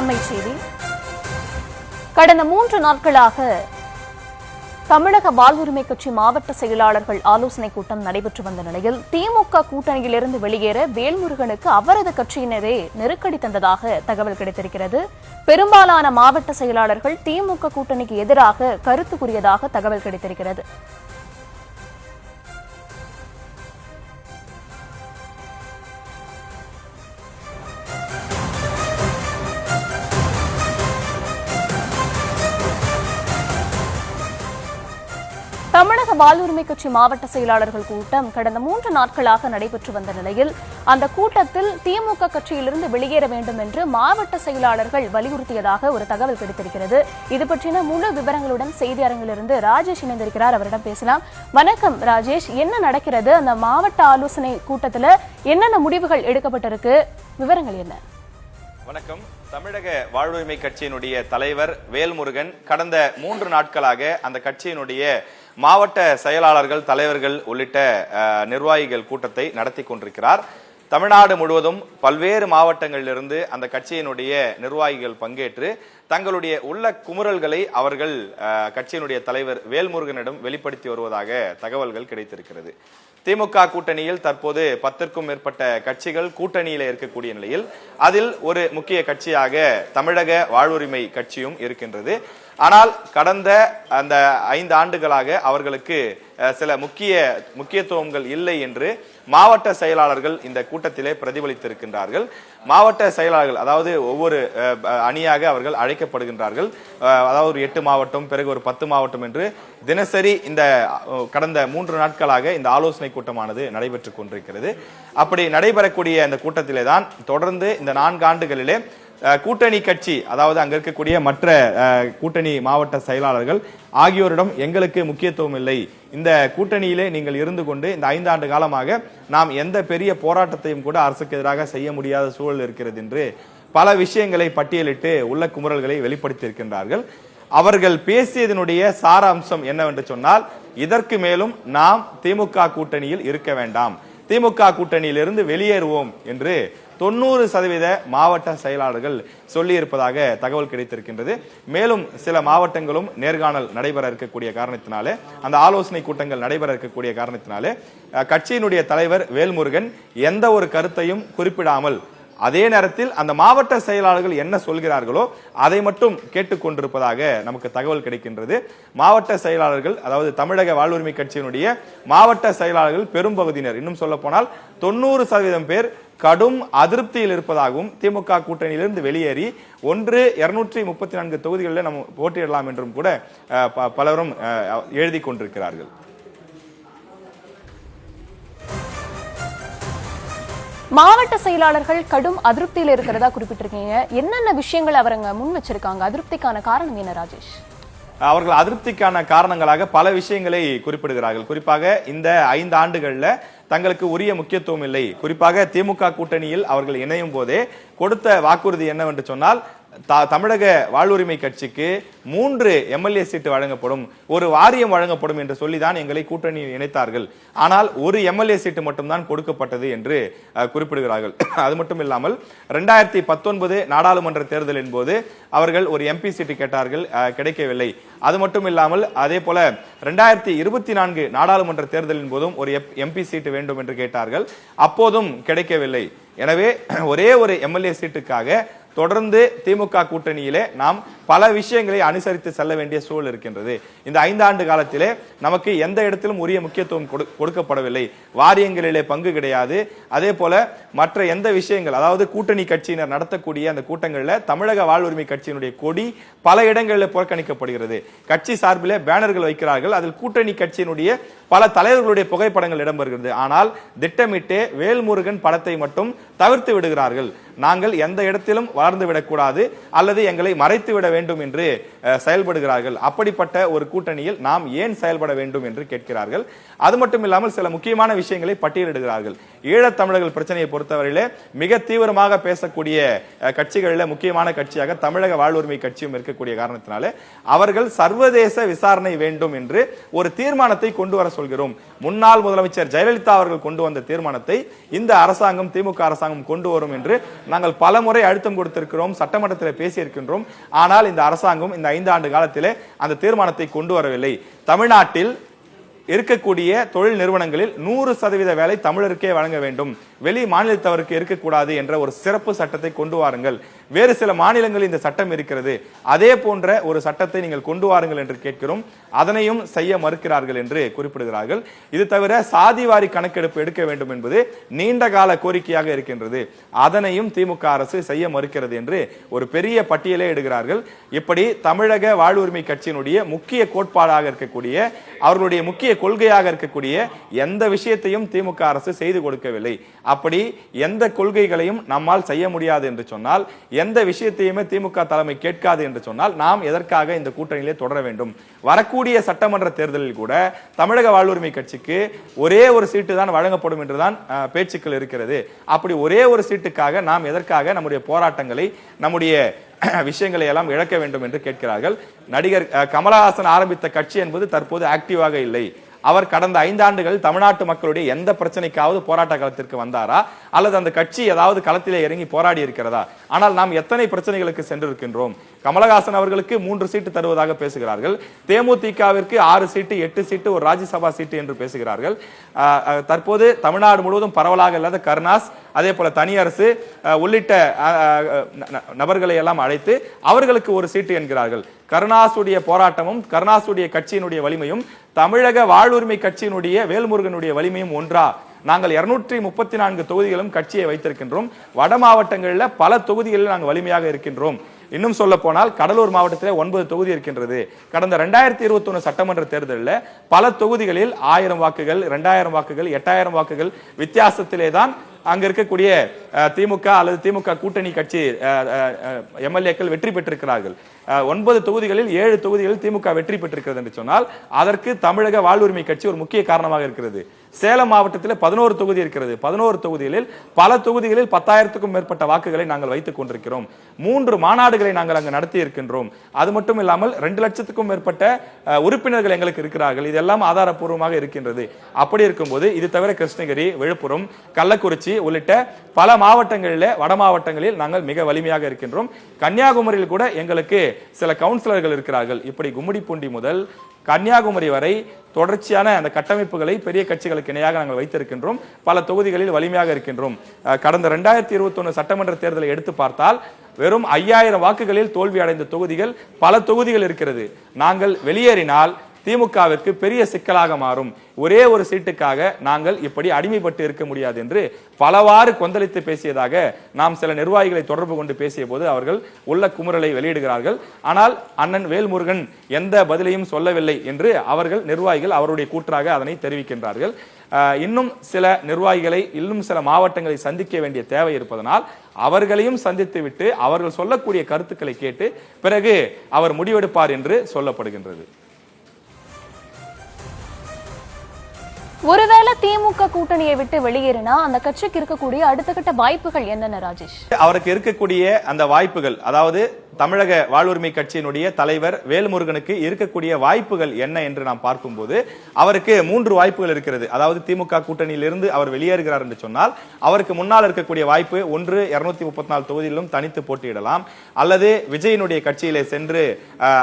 அண்மை செய்தி. கடந்த மூன்று நாட்களாக தமிழக வாழ்வுரிமை கட்சி மாவட்ட செயலாளர்கள் ஆலோசனைக் கூட்டம் நடைபெற்று வந்த நிலையில் திமுக கூட்டணியிலிருந்து வெளியேற வேல்முருகனுக்கு அவரது கட்சியினரே நெருக்கடி தந்ததாக தகவல் கிடைத்திருக்கிறது. பெரும்பாலான மாவட்ட செயலாளர்கள் திமுக கூட்டணிக்கு எதிராக கருத்து கூறியதாக தகவல் கிடைத்திருக்கிறது. தமிழக வாழ்வுரிமை கட்சி மாவட்ட செயலாளர்கள் கூட்டம் கடந்த மூன்று நாட்களாக நடைபெற்று வந்த நிலையில் அந்த கூட்டத்தில் திமுக கட்சியிலிருந்து வெளியேற வேண்டும் என்று மாவட்ட செயலாளர்கள் வலியுறுத்தியதாக ஒரு தகவல் கிடைத்திருக்கிறது. இது பற்றின முழு விவரங்களுடன் செய்தி அரங்கிலிருந்து ராஜேஷ் இணைந்திருக்கிறார். அவரிடம் பேசலாம். வணக்கம் ராஜேஷ். என்ன நடக்கிறது? அந்த மாவட்ட ஆலோசனை கூட்டத்தில் என்னென்ன முடிவுகள் எடுக்கப்பட்டிருக்கு? விவரங்கள் என்ன? வணக்கம். தமிழக வாழ்வுரிமை கட்சியினுடைய தலைவர் வேல்முருகன் கடந்த மூன்று நாட்களாக அந்த கட்சியினுடைய மாவட்ட செயலாளர்கள் தலைவர்கள் உள்ளிட்ட அஹ், நிர்வாகிகள் கூட்டத்தை நடத்தி கொண்டிருக்கிறார். தமிழ்நாடு முழுவதும் பல்வேறு மாவட்டங்களிலிருந்து அந்த கட்சியினுடைய நிர்வாகிகள் பங்கேற்று தங்களுடைய உள்ள குமுறல்களை அவர்கள் அஹ், கட்சியினுடைய தலைவர் வேல்முருகனிடம் வெளிப்படுத்தி வருவதாக தகவல்கள் கிடைத்திருக்கிறது. திமுக கூட்டணியில் தற்போது பத்திற்கும் மேற்பட்ட கட்சிகள் கூட்டணியில் இருக்கக்கூடிய நிலையில் அதில் ஒரு முக்கிய கட்சியாக தமிழக வாழ்வுரிமை கட்சியும் இருக்கின்றது. ஆனால் கடந்த அந்த ஐந்து ஆண்டுகளாக அவர்களுக்கு சில முக்கிய முக்கியத்துவங்கள் இல்லை என்று மாவட்ட செயலாளர்கள் இந்த கூட்டத்திலே பிரதிபலித்திருக்கின்றார்கள். மாவட்ட செயலாளர்கள் அதாவது ஒவ்வொரு அஹ், அணியாக அவர்கள் அழைக்கப்படுகின்றார்கள். அதாவது ஒரு எட்டு மாவட்டம் பிறகு ஒரு பத்து மாவட்டம் என்று தினசரி இந்த கடந்த மூன்று நாட்களாக இந்த ஆலோசனை கூட்டமானது நடைபெற்றுக் கொண்டிருக்கிறது. அப்படி நடைபெறக்கூடிய இந்த கூட்டத்திலே தான் தொடர்ந்து இந்த நான்கு ஆண்டுகளிலே கூட்டணி கட்சி அதாவது அங்க இருக்கக்கூடிய மற்ற கூட்டணி மாவட்ட செயலாளர்கள் ஆகியோரிடம் எங்களுக்கு முக்கியத்துவம் இல்லை. இந்த கூட்டணியிலே நீங்கள் இருந்து கொண்டு இந்த ஐந்தாண்டு காலமாக நாம் எந்த பெரிய போராட்டத்தையும் கூட அரசுக்கு எதிராக செய்ய முடியாத சூழல் இருக்கிறது என்று பல விஷயங்களை பட்டியலிட்டு உள்ள குமுறல்களை வெளிப்படுத்தியிருக்கின்றார்கள். அவர்கள் பேசியதனுடைய சாராம்சம் என்னவென்று சொன்னால் இதற்கு மேலும் நாம் திமுக கூட்டணியில் இருக்க வேண்டாம். திமுக கூட்டணியிலிருந்து வெளியேறுவோம் என்று தொண்ணூறு சதவீத மாவட்ட செயலாளர்கள் சொல்லியிருப்பதாக தகவல் கிடைத்திருக்கின்றது. மேலும் சில மாவட்டங்களும் நேர்காணல் நடைபெற இருக்கக்கூடிய காரணத்தினாலே அந்த ஆலோசனை கூட்டங்கள் நடைபெற இருக்கக்கூடிய காரணத்தினாலே கட்சியினுடைய தலைவர் வேல்முருகன் எந்த ஒரு கருத்தையும் குறிப்பிடாமல் அதே நேரத்தில் அந்த மாவட்ட செயலாளர்கள் என்ன சொல்கிறார்களோ அதை மட்டும் கேட்டுக்கொண்டிருப்பதாக நமக்கு தகவல் கிடைக்கின்றது. மாவட்ட செயலாளர்கள் அதாவது தமிழக வாழ்வுரிமை கட்சியினுடைய மாவட்ட செயலாளர்கள் பெரும்பகுதியினர் இன்னும் சொல்ல போனால் தொண்ணூறு சதவீதம் பேர் கடும் அதிருப்தியில் இருப்பதாகவும் திமுக கூட்டணியிலிருந்து வெளியேறி ஒன்று இருநூற்றி முப்பத்தி நான்கு தொகுதிகளில் நம்ம போட்டியிடலாம் என்றும் கூட ப- பலரும் எழுதி கொண்டிருக்கிறார்கள். மாவட்ட செயலாளர்கள் கடும் அதிருப்தியில் இருக்கிறதா குறிப்பிட்டிருக்கீங்க. என்னென்ன விஷயங்கள் அவருங்க முன் வச்சிருக்காங்க? அதிருப்திக்கான காரணம் என்ன ராஜேஷ்? அவர்கள் அதிருப்திக்கான காரணங்களாக பல விஷயங்களை குறிப்பிடுகிறார்கள். குறிப்பாக இந்த ஐந்து ஆண்டுகளில் தங்களுக்கு உரிய முக்கியத்துவம் இல்லை. குறிப்பாக திமுக கூட்டணியில் அவர்கள் இணையும் போதே கொடுத்த வாக்குறுதி என்னவென்று சொன்னால் தமிழக வாழ்வுரிமை கட்சிக்கு மூன்று எம்எல்ஏ சீட்டு வழங்கப்படும் ஒரு வாரியம் வழங்கப்படும் என்று சொல்லிதான் எங்களை கூட்டணியில் இணைத்தார்கள். ஆனால் ஒரு எம்எல்ஏ சீட்டு மட்டும்தான் கொடுக்கப்பட்டது என்று குறிப்பிடுகிறார்கள். அது மட்டும் இல்லாமல் ரெண்டாயிரத்தி பத்தொன்பது நாடாளுமன்ற தேர்தலின் போது அவர்கள் ஒரு எம்பி சீட்டு கேட்டார்கள் கிடைக்கவில்லை. அது மட்டும் இல்லாமல் அதே போல ரெண்டாயிரத்தி இருபத்தி நான்கு நாடாளுமன்ற தேர்தலின் போதும் ஒரு எம்பி சீட்டு வேண்டும் என்று கேட்டார்கள். அப்போதும் கிடைக்கவில்லை. எனவே ஒரே ஒரு எம்எல்ஏ சீட்டுக்காக தொடர்ந்து திமுக கூட்டணியிலே நாம் பல விஷயங்களை அனுசரித்து செல்ல வேண்டிய சூழல் இருக்கின்றது. இந்த ஐந்தாண்டு காலத்திலே நமக்கு எந்த இடத்திலும் உரிய முக்கியத்துவம் கொடு- கொடுக்கப்படவில்லை. வாரியங்களிலே பங்கு கிடையாது. அதே போல மற்ற எந்த விஷயங்கள் அதாவது கூட்டணி கட்சியினர் நடத்தக்கூடிய அந்த கூட்டங்களில் தமிழக வாழ்வுரிமை கட்சியினுடைய கொடி பல இடங்களில் புறக்கணிக்கப்படுகிறது. கட்சி சார்பிலே பேனர்கள் வைக்கிறார்கள். அதில் கூட்டணி கட்சியினுடைய பல தலைவர்களுடைய புகைப்படங்கள் இடம்பெறுகிறது. ஆனால் திட்டமிட்டு வேல்முருகன் படத்தை மட்டும் தவிர்த்து விடுகிறார்கள். நாங்கள் எந்த இடத்திலும் வளர்ந்து விடக்கூடாது. அல்லது எங்களை மறைத்து விட வேண்டும் வேண்டும் என்று செயல்படுகிறார்கள். அப்படிப்பட்ட ஒரு கூட்டணியில் நாம் ஏன் செயல்பட வேண்டும் என்று கேட்கிறார்கள். அது மட்டும் இல்லாமல் சில முக்கியமான விஷயங்களை பட்டியலிடுகிறார்கள். ஈழத்தமிழர்கள் பிரச்சனையை பொறுத்தவரையிலே மிக தீவிரமாக பேசக்கூடிய கட்சிகளில் முக்கியமான கட்சியாக தமிழக வாழ்வுரிமை கட்சியும் இருக்கக்கூடிய காரணத்தினாலே அவர்கள் சர்வதேச விசாரணை வேண்டும் என்று ஒரு தீர்மானத்தை கொண்டு வர சொல்கிறோம். முன்னாள் முதலமைச்சர் ஜெயலலிதா அவர்கள் கொண்டு வந்த தீர்மானத்தை இந்த அரசாங்கம் திமுக அரசாங்கம் அரசாங்கம் கொண்டு வரும் என்று நாங்கள் பல முறை அழுத்தம் கொடுத்திருக்கிறோம் சட்டமன்றத்தில் பேசியிருக்கின்றோம். ஆனால் இந்த அரசாங்கம் இந்த ஐந்து ஆண்டு காலத்திலே அந்த தீர்மானத்தை கொண்டு வரவில்லை. தமிழ்நாட்டில் இருக்கக்கூடிய தொழில் நிறுவனங்களில் நூறு சதவீத வேலை தமிழருக்கே வழங்க வேண்டும். வெளி மாநிலத்தவருக்கு இருக்கக்கூடாது என்ற ஒரு சிறப்பு சட்டத்தை கொண்டு வாருங்கள். வேறு சில மாநிலங்களில் இந்த சட்டம் இருக்கிறது. அதே போன்ற ஒரு சட்டத்தை நீங்கள் கொண்டு வாருங்கள் என்று கேட்கிறோம். அதனையும் செய்ய மறுக்கிறார்கள் என்று குறிப்பிடுகிறார்கள். இது தவிர சாதிவாரி கணக்கெடுப்பு எடுக்க வேண்டும் என்பது நீண்ட கால கோரிக்கையாக இருக்கின்றது. அதனையும் திமுக அரசு செய்ய மறுக்கிறது என்று ஒரு பெரிய பட்டியலே இடுகிறார்கள். இப்படி தமிழக வாழ்வுரிமை கட்சியினுடைய முக்கிய கோட்பாடாக இருக்கக்கூடிய அவர்களுடைய முக்கிய கொள்கையாக இருக்கக்கூடிய எந்த விஷயத்தையும் திமுக அரசு செய்து கொடுக்கவில்லை. அப்படி எந்த கொள்கைகளையும் நம்மால் செய்ய முடியாது என்று சொன்னால் எந்த விஷயத்தையுமே திமுக தலைமை கேட்காது என்று சொன்னால் நாம் எதற்காக இந்த கூட்டணியிலே தொடர வேண்டும்? வரக்கூடிய சட்டமன்ற தேர்தலில் கூட தமிழக வாழ்வுரிமை கட்சிக்கு ஒரே ஒரு சீட்டு தான் வழங்கப்படும் என்றுதான் பேச்சுக்கள் இருக்கிறது. அப்படி ஒரே ஒரு சீட்டுக்காக நாம் எதற்காக நம்முடைய போராட்டங்களை நம்முடைய விஷயங்களை எல்லாம் இழக்க வேண்டும் என்று கேட்கிறார்கள். நடிகர் கமலஹாசன் ஆரம்பித்த கட்சி என்பது தற்போது ஆக்டிவாக இல்லை. அவர் கடந்த ஐந்தாண்டுகள் தமிழ்நாட்டு மக்களுடைய எந்த பிரச்சனைக்காவது போராட்ட களத்திற்கு வந்தாரா? அல்லது அந்த கட்சி ஏதாவது களத்திலே இறங்கி போராடி இருக்கிறதா? ஆனால் நாம் எத்தனை பிரச்சனைகளுக்கு சென்றிருக்கின்றோம்? கமலஹாசன் அவர்களுக்கு மூன்று சீட்டு தருவதாக பேசுகிறார்கள். தேமுதிகவிற்கு ஆறு சீட்டு எட்டு சீட்டு ஒரு ராஜ்யசபா சீட்டு என்று பேசுகிறார்கள். தற்போது தமிழ்நாடு முழுவதும் பரவலாக இல்லாத கருணாஸ் அதே போல தனியரசு உள்ளிட்ட ந- நபர்களை எல்லாம் அழைத்து அவர்களுக்கு ஒரு சீட்டு என்கிறார்கள். கருணாசுடைய போராட்டமும் கருணாசுடைய கட்சியினுடைய வலிமையும் தமிழக வாழ்வுரிமை கட்சியினுடைய வேல்முருகனுடைய வலிமையும் ஒன்றா. நாங்கள் இருநூற்றி முப்பத்தி நான்கு தொகுதிகளும் கட்சியை வைத்திருக்கின்றோம். வட மாவட்டங்களில் பல தொகுதிகளில் நாங்கள் வலிமையாக இருக்கின்றோம். இன்னும் சொல்ல போனால் கடலூர் மாவட்டத்திலே ஒன்பது தொகுதி இருக்கின்றது. கடந்த ரெண்டாயிரத்தி இருபத்தி சட்டமன்ற தேர்தலில் பல தொகுதிகளில் ஆயிரம் வாக்குகள் ரெண்டாயிரம் வாக்குகள் எட்டாயிரம் வாக்குகள் வித்தியாசத்திலே தான் அங்க இருக்கக்கூடிய திமுக அல்லது திமுக கூட்டணி கட்சி எம்எல்ஏக்கள் வெற்றி பெற்றிருக்கிறார்கள். ஒன்பது தொகுதிகளில் ஏழு தொகுதிகளில் திமுக வெற்றி பெற்றிருக்கிறது என்று சொன்னால் அதற்கு தமிழக வாழ்வுரிமை கட்சி ஒரு முக்கிய காரணமாக இருக்கிறது. சேலம் மாவட்டத்தில் பதினோரு தொகுதி இருக்கிறது. பதினோரு தொகுதிகளில் பல தொகுதிகளில் பத்தாயிரத்துக்கும் மேற்பட்ட வாக்குகளை நாங்கள் வைத்துக் கொண்டிருக்கிறோம். மூன்று மாநாடுகளை நாங்கள் அங்கு நடத்தி இருக்கின்றோம். அது மட்டும் இல்லாமல் ரெண்டு லட்சத்துக்கும் மேற்பட்ட உறுப்பினர்கள் எங்களுக்கு இருக்கிறார்கள். இதெல்லாம் ஆதாரப்பூர்வமாக இருக்கின்றது. அப்படி இருக்கும்போது இது தவிர கிருஷ்ணகிரி விழுப்புரம் கள்ளக்குறிச்சி உள்ளிட்ட பல மாவட்டங்களில் வட மாவட்டங்களில் நாங்கள் மிக வலிமையாக இருக்கின்றோம். கன்னியாகுமரியில் கூட எங்களுக்கு சில கவுன்சிலர்கள் இருக்கிறார்கள். இப்படி கும்மிடிப்பூண்டி முதல் கன்னியாகுமரி வரை தொடர்ச்சியான அந்த கட்டமைப்புகளை பெரிய கட்சிகளுக்கு இணையாக நாங்கள் வைத்திருக்கின்றோம். பல தொகுதிகளில் வலிமையாக இருக்கின்றோம். கடந்த ரெண்டாயிரத்தி இருபத்தொன்னு சட்டமன்ற தேர்தலை எடுத்து பார்த்தால் வெறும் ஐயாயிரம் வாக்குகளில் தோல்வி அடைந்த தொகுதிகள் பல தொகுதிகள் இருக்கிறது. நாங்கள் வெளியேறினால் திமுகவிற்கு பெரிய சிக்கலாக மாறும். ஒரே ஒரு சீட்டுக்காக நாங்கள் இப்படி அடிமைப்பட்டு இருக்க முடியாது என்று பலவாறு கொந்தளித்து பேசியதாக நாம் சில நிர்வாகிகளை தொடர்பு கொண்டு பேசிய போது அவர்கள் உள்ள குமுறலை வெளியிடுகிறார்கள். ஆனால் அண்ணன் வேல்முருகன் எந்த பதிலையும் சொல்லவில்லை என்று அவர்கள் நிர்வாகிகள் அவருடைய கூற்றாக அதனை தெரிவிக்கின்றார்கள். அஹ், இன்னும் சில நிர்வாகிகளை இன்னும் சில மாவட்டங்களை சந்திக்க வேண்டிய தேவை இருப்பதனால் அவர்களையும் சந்தித்து விட்டு அவர்கள் சொல்லக்கூடிய கருத்துக்களை கேட்டு பிறகு அவர் முடிவெடுப்பார் என்று சொல்லப்படுகின்றது. ஒருவேளை திமுக கூட்டணியை விட்டு வெளியேறினா அந்த கட்சிக்கு இருக்கக்கூடிய அடுத்த கட்ட வாய்ப்புகள் என்னென்ன ராஜேஷ்? அவருக்கு இருக்கக்கூடிய அந்த வாய்ப்புகள் அதாவது தமிழக வாழ்வுரிமை கட்சியினுடைய தலைவர் வேல்முருகனுக்கு இருக்கக்கூடிய வாய்ப்புகள் என்ன என்று நாம் பார்க்கும்போது அவருக்கு மூன்று வாய்ப்புகள் இருக்கிறது. அதாவது திமுக கூட்டணியிலிருந்து அவர் வெளியேறுகிறார் என்று சொன்னால் அவருக்கு முன்னால் இருக்கக்கூடிய வாய்ப்பு ஒன்று இருநூத்தி முப்பத்தி நாலு தொகுதியிலும் தனித்து போட்டியிடலாம். அல்லது விஜயினுடைய கட்சியிலே சென்று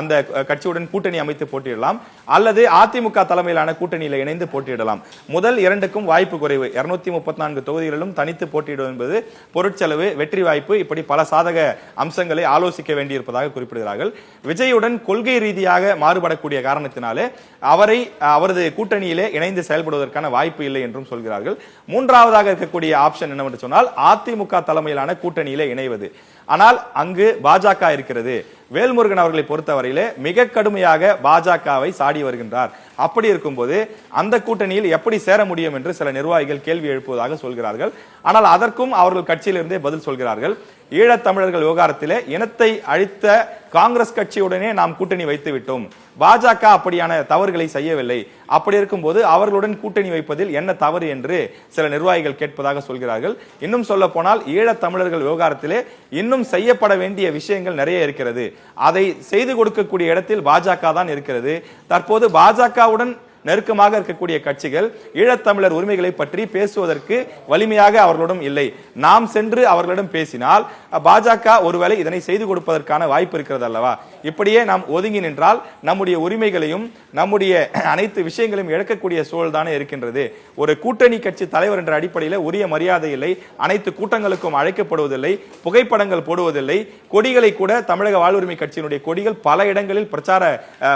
அந்த கட்சியுடன் கூட்டணி அமைத்து போட்டியிடலாம். அல்லது அதிமுக தலைமையிலான கூட்டணியில் இணைந்து போட்டியிடலாம். முதல் இரண்டுக்கும் வாய்ப்பு குறைவு. இருநூத்தி முப்பத்தி நான்கு தொகுதிகளிலும் தனித்து போட்டியிடும் என்பது பொருட்செலவு வெற்றி வாய்ப்பு இப்படி பல சாதக அம்சங்களை ஆலோசிக்க வேண்டியிருப்பதாக குறிப்பிடுகிறார்கள். விஜயுடன் கொள்கை ரீதியாக மாறுபடக்கூடிய காரணத்தினாலே அவரை அவரது கூட்டணியிலே இணைந்து செயல்படுவதற்கான வாய்ப்பு இல்லை என்றும் சொல்கிறார்கள். மூன்றாவதாக இருக்கக்கூடிய ஆப்ஷன் என்னவென்று சொன்னால் அதிமுக தலைமையிலான கூட்டணியிலே இணைவது. ஆனால் அங்கு பாஜக இருக்கிறது. வேல்முருகன் அவர்களை பொறுத்தவரையிலே மிக கடுமையாக பாஜகவை சாடி வருகின்றார். அப்படி இருக்கும்போது அந்த கூட்டணியில் எப்படி சேர முடியும் என்று சில நிர்வாகிகள் கேள்வி எழுப்புவதாக சொல்கிறார்கள். ஆனால் அதற்கும் அவர்கள் கட்சியிலிருந்தே பதில் சொல்கிறார்கள். ஈழத்தமிழர்கள் விவகாரத்திலே இனத்தை அழித்த காங்கிரஸ் கட்சியுடனே நாம் கூட்டணி வைத்து விட்டோம் பாஜக அப்படியான தவறுகளை செய்யவில்லை. அப்படி இருக்கும்போது அவர்களுடன் கூட்டணி வைப்பதில் என்ன தவறு என்று சில நிர்வாகிகள் கேட்பதாக சொல்கிறார்கள். இன்னும் சொல்ல போனால் ஈழத் தமிழர்கள் விவகாரத்திலே இன்னும் செய்யப்பட வேண்டிய விஷயங்கள் நிறைய இருக்கிறது. அதை செய்து கொடுக்கக்கூடிய இடத்தில் பாஜக தான் இருக்கிறது. தற்போது பாஜகவுடன் நெருக்கமாக இருக்கக்கூடிய கட்சிகள் ஈழத்தமிழர் உரிமைகளை பற்றி பேசுவதற்கு வலிமையாக அவர்களிடம் இல்லை. நாம் சென்று அவர்களிடம் பேசினால் பாஜக ஒருவேளை இதனை செய்து கொடுப்பதற்கான வாய்ப்பு இருக்கிறது அல்லவா? இப்படியே நாம் ஒதுங்கி நின்றால் நம்முடைய உரிமைகளையும் நம்முடைய அனைத்து விஷயங்களையும் இழக்கக்கூடிய சூழல் தானே இருக்கின்றது. ஒரு கூட்டணி கட்சி தலைவர் என்ற அடிப்படையில் உரிய மரியாதை இல்லை அனைத்து கூட்டங்களுக்கும் அழைக்கப்படுவதில்லை புகைப்படங்கள் போடுவதில்லை கொடிகளை கூட தமிழக வாழ்வுரிமை கட்சியினுடைய கொடிகள் பல இடங்களில் பிரச்சார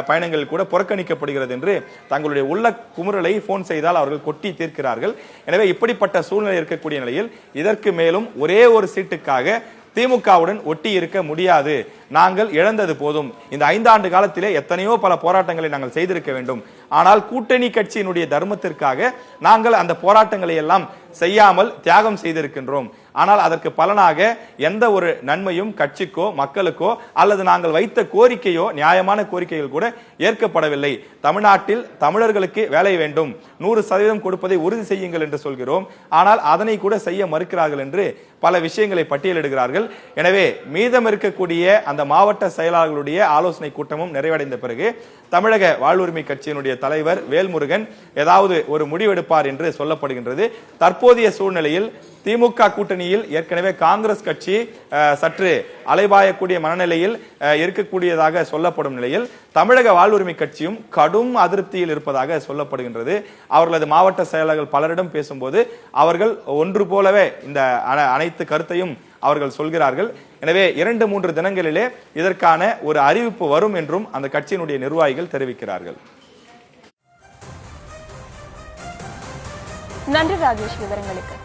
பயணங்களில் கூட புறக்கணிக்கப்படுகிறது என்று தங்களுடைய உள்ள குமுறலை போன் செய்தால் அவர்கள் கொட்டி தீர்க்கிறார்கள். எனவே இப்படிப்பட்ட சூழ்நிலை இருக்கக்கூடிய நிலையில் இதற்கு மேலும் ஒரே ஒரு சீட்டுக்காக திமுகவுடன் ஒட்டி இருக்க முடியாது. நாங்கள் இழந்தது போதும். இந்த ஐந்தாண்டு காலத்திலே எத்தனையோ பல போராட்டங்களை நாங்கள் செய்திருக்க வேண்டும். ஆனால் கூட்டணி கட்சியினுடைய தர்மத்திற்காக நாங்கள் அந்த போராட்டங்களை எல்லாம் செய்யாமல் தியாகம் செய்திருக்கின்றோம். ஆனால் அதற்கு பலனாக எந்த ஒரு நன்மையும் கட்சிக்கோ மக்களுக்கோ அல்லது நாங்கள் வைத்த கோரிக்கையோ நியாயமான கோரிக்கைகள் கூட ஏற்கப்படவில்லை. தமிழ்நாட்டில் தமிழர்களுக்கு வேலை வேண்டும். நூறு சதவீதம் கொடுப்பதை உறுதி செய்யுங்கள் என்று சொல்கிறோம். ஆனால் அதனை கூட செய்ய மறுக்கிறார்கள் என்று பல விஷயங்களை பட்டியலிடுகிறார்கள். எனவே மீதம் இருக்கக்கூடிய அந்த மாவட்ட செயலாளர்களுடைய ஆலோசனை கூட்டமும் நிறைவடைந்த பிறகு தமிழக வாழ்வுரிமை கட்சியினுடைய தலைவர் வேல்முருகன் ஏதாவது ஒரு முடிவெடுப்பார் என்று சொல்லப்படுகின்றது. தற்போதைய சூழ்நிலையில் திமுக கூட்டணியில் ஏற்கனவே காங்கிரஸ் கட்சி சற்று அலைபாயக்கூடிய மனநிலையில் இருக்கக்கூடியதாக சொல்லப்படும் நிலையில் தமிழக வாழ்வுரிமை கட்சியும் கடும் அதிருப்தியில் இருப்பதாக சொல்லப்படுகின்றது. அவர்களது மாவட்ட செயலாளர்கள் பலரிடம் பேசும்போது அவர்கள் ஒன்று போலவே இந்த அனைத்து கருத்தையும் அவர்கள் சொல்கிறார்கள். எனவே இரண்டு மூன்று தினங்களிலே இதற்கான ஒரு அறிவிப்பு வரும் என்றும் அந்த கட்சியினுடைய நிர்வாகிகள் தெரிவிக்கிறார்கள். நன்றி ராஜேஷ் விவரங்களுக்கு.